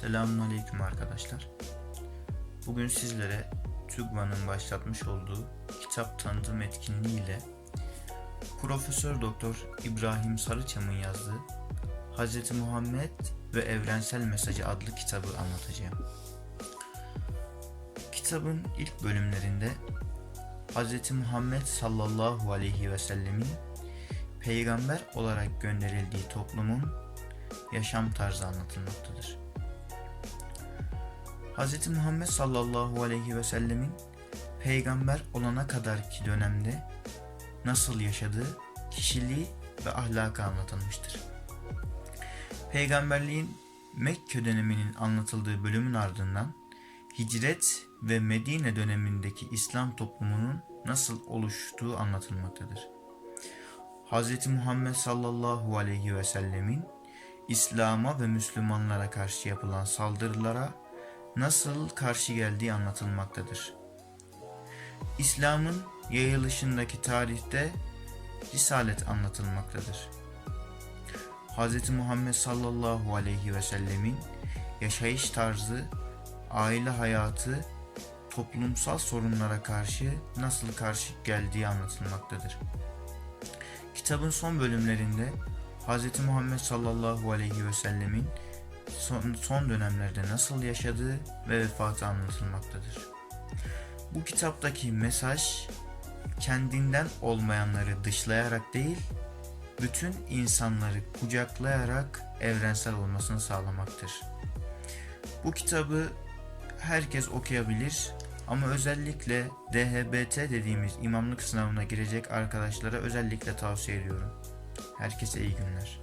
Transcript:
Selamünaleyküm arkadaşlar. Bugün sizlere TÜGVA'nın başlatmış olduğu kitap tanıtım etkinliği ile Profesör Doktor İbrahim Sarıçam'ın yazdığı Hz. Muhammed ve Evrensel Mesajı adlı kitabı anlatacağım. Kitabın ilk bölümlerinde Hz. Muhammed sallallahu aleyhi ve sellemin peygamber olarak gönderildiği toplumun yaşam tarzı anlatılmaktadır. Hz. Muhammed sallallahu aleyhi ve sellemin peygamber olana kadarki dönemde nasıl yaşadığı, kişiliği ve ahlakı anlatılmıştır. Peygamberliğin Mekke döneminin anlatıldığı bölümün ardından hicret ve Medine dönemindeki İslam toplumunun nasıl oluştuğu anlatılmaktadır. Hz. Muhammed sallallahu aleyhi ve sellemin İslam'a ve Müslümanlara karşı yapılan saldırılara nasıl karşı geldiği anlatılmaktadır. İslam'ın yayılışındaki tarihte Risalet anlatılmaktadır. Hz. Muhammed sallallahu aleyhi ve sellemin yaşayış tarzı, aile hayatı, toplumsal sorunlara karşı nasıl karşı geldiği anlatılmaktadır. Kitabın son bölümlerinde Hz. Muhammed sallallahu aleyhi ve sellemin son, son dönemlerde nasıl yaşadığı ve vefatı anlatılmaktadır. Bu kitaptaki mesaj kendinden olmayanları dışlayarak değil, bütün insanları kucaklayarak evrensel olmasını sağlamaktır. Bu kitabı herkes okuyabilir ama özellikle DHBT dediğimiz imamlık sınavına girecek arkadaşlara özellikle tavsiye ediyorum. Herkese iyi günler.